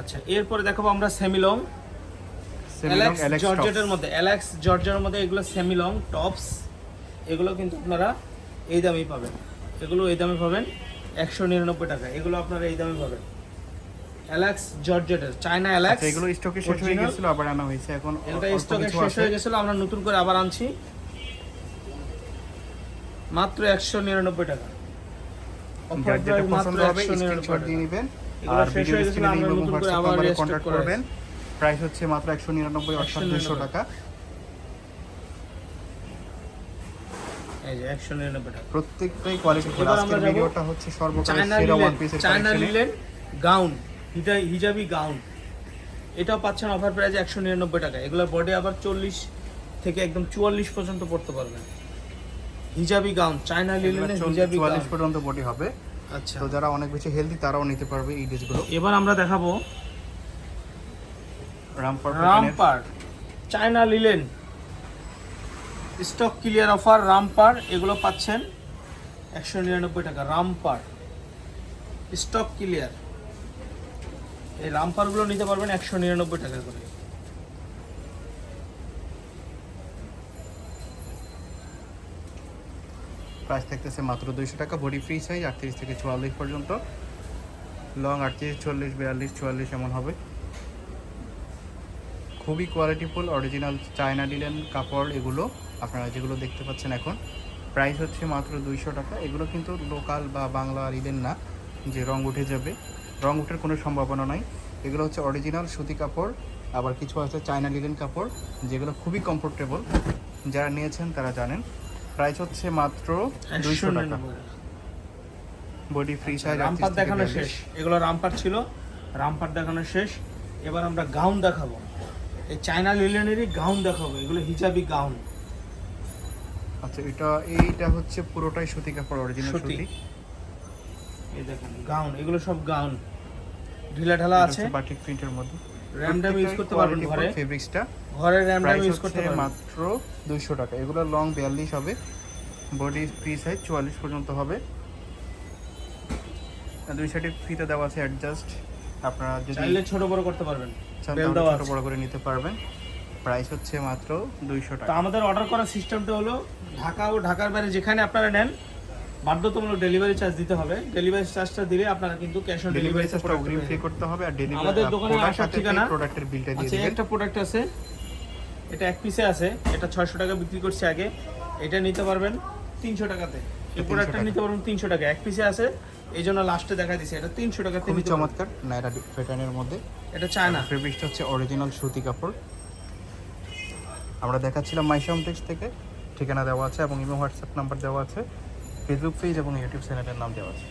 আচ্ছা এরপরে দেখাবো আমরা সেমিলং। জর্জেটের মধ্যে অ্যালেক্স জর্জের মধ্যে এগুলো সেমিলং টপস এগুলো কিন্তু আপনারা এই দামেই পাবেন। এগুলো এই দামে পাবেন একশো নিরানব্বই টাকা এগুলো আপনারা এই দামে পাবেন। অ্যালেক্স জর্জেটের চায়না অ্যালেক্স আচ্ছা, এগুলো স্টকে শেষ হয়ে। গেছিল আবার আনা হয়েছে। এখন এটা স্টকে শেষ হয়ে গেছিল আমরা নতুন করে আবার আনছি। মাত্র একশো নিরানব্বই টাকা। price মাত্র পছন্দ হবে স্ক্রিনশট দিয়ে টাকা। আর ভিডিও স্ক্রিনে আমরা এবং হোয়াটসঅ্যাপ নাম্বারে কন্ট্যাক্ট করবেন। প্রাইস হচ্ছে মাত্র 199 অর্থাৎ 200 টাকা। প্রত্যেকটাই কোয়ালিটি ফুল আজকের ভিডিওটা হচ্ছে সর্বকালের সেরা one linen China linen gown হিটা হিজাবি গাউন এটাও পাচ্ছেন অফার প্রাইস একশো নিরানব্বই টাকা। এগুলোর বডি আবার চল্লিশ থেকে একদম চুয়াল্লিশ পর্যন্ত পড়তে পারবেন। হিজাবি গাউন চায়না লিলেনের হিজাবি গাউন 44 পর্যন্ত বডি হবে। আচ্ছা। তো যারা অনেক বেশি হেলদি তারাও নিতে পারবে এই ড্রেসগুলো এবার আমরা দেখাবো romper romper China linen stock clear offer romper এগুলো পাচ্ছেন একশো নিরানব্বই টাকা রামপার স্টক ক্লিয়ার এই রামপারগুলো নিতে পারবেন একশো নিরানব্বই টাকা করে। প্রাইস থাকতেছে মাত্র 200 টাকা। বডি ফ্রি সাইজ 38 থেকে 44 পর্যন্ত। লং 38 40 42 44 এমন হবে। খুবই কোয়ালিটিফুল অরিজিনাল চায়না ডিলেন কাপড় এগুলো আপনারা যেগুলো দেখতে পাচ্ছেন এখন। প্রাইস হচ্ছে মাত্র দুইশো টাকা। এগুলো কিন্তু লোকাল বা বাংলা লিলেন না, যে রং উঠে যাবে। রং উঠার কোনো সম্ভাবনা নাই। এগুলো হচ্ছে অরিজিনাল সুতি কাপড়, আবার কিছু আছে চায়না লিলেন কাপড়, যেগুলো খুবই কমফোর্টেবল যারা নিয়েছেন তারা জানেন। প্রাইস হচ্ছে মাত্র দুইশো টাকা। বডি ফ্রি সাইজ রামপার দেখানো শেষ। এগুলো রামপার ছিল। রামপার দেখানো শেষ। এবার আমরা গাউন দেখাবো। এই চায়না লিলেনেরই গাউন দেখাবো। এগুলো হিজাবি গাউন আচ্ছা এটা এইটা হচ্ছে পুরোটাই সুতি কাপড় অরিজিনাল সুতি। সুতি? এই দেখেন গাউন এগুলো সব গাউন ঢিলা ঢালা আছে। বাটিক প্রিন্টের মধ্যে। র্যামডাম ইউজ করতে পারবেন ঘরে। ফেব্রিক্সটা ঘরে র্যামডাম ইউজ করতে পারবেন। মাত্র দুইশো টাকা। এগুলো লং বিয়াল্লিশ হবে। বডি ফ্রি সাইজ চুয়াল্লিশ পর্যন্ত হবে। দুই সাইডে ফিতে দেওয়া আছে অ্যাডজাস্ট আপনারা যদি চাইলে ছোট বড় করতে পারবেন। ছোট বড় করে নিতে পারবেন। প্রাইস হচ্ছে মাত্র দুইশো তো টাকা। আমাদের অর্ডার করার সিস্টেমটা হলো ঢাকা ও ঢাকার বাইরে যেখানে আপনারা নেন বাধ্যতামূলক ডেলিভারি চার্জ দিতে হবে। ডেলিভারি চার্জটা দিলে আপনারা কিন্তু ক্যাশ অন ডেলিভারি চার্জটা অগ্রিম পে করতে হবে আর ডেলিভারি আমাদের দোকানে আসার ঠিকানা? প্রোডাক্টের বিলটা দিয়ে আচ্ছা দিবেন। একটা প্রোডাক্ট আছে এটা এক পিসে আছে এটা ছয়শো টাকা বিক্রি করছে আগে। এটা নিতে পারবেন তিনশো টাকাতে। এই প্রোডাক্টটা নিতে পারবেন তিনশো টাকা। এক পিসে আছে এই জন্য লাস্টে দেখা দিছে। এটা তিনশো টাকাতে খুবই। চমৎকার নাইরা প্যাটার্নের মধ্যে। এটা চায়না। ফেব্রিক্সটা হচ্ছে অরিজিনাল সুতি কাপড়। আমরা দেখাচ্ছিলাম মাইশাম টেক্স থেকে। ঠিকানা দেওয়া আছে এবং ইমো হোয়াটসঅ্যাপ নাম্বার দেওয়া আছে। ফেসবুক পেজ এবং ইউটিউব চ্যানেলের নাম দেওয়া আছে।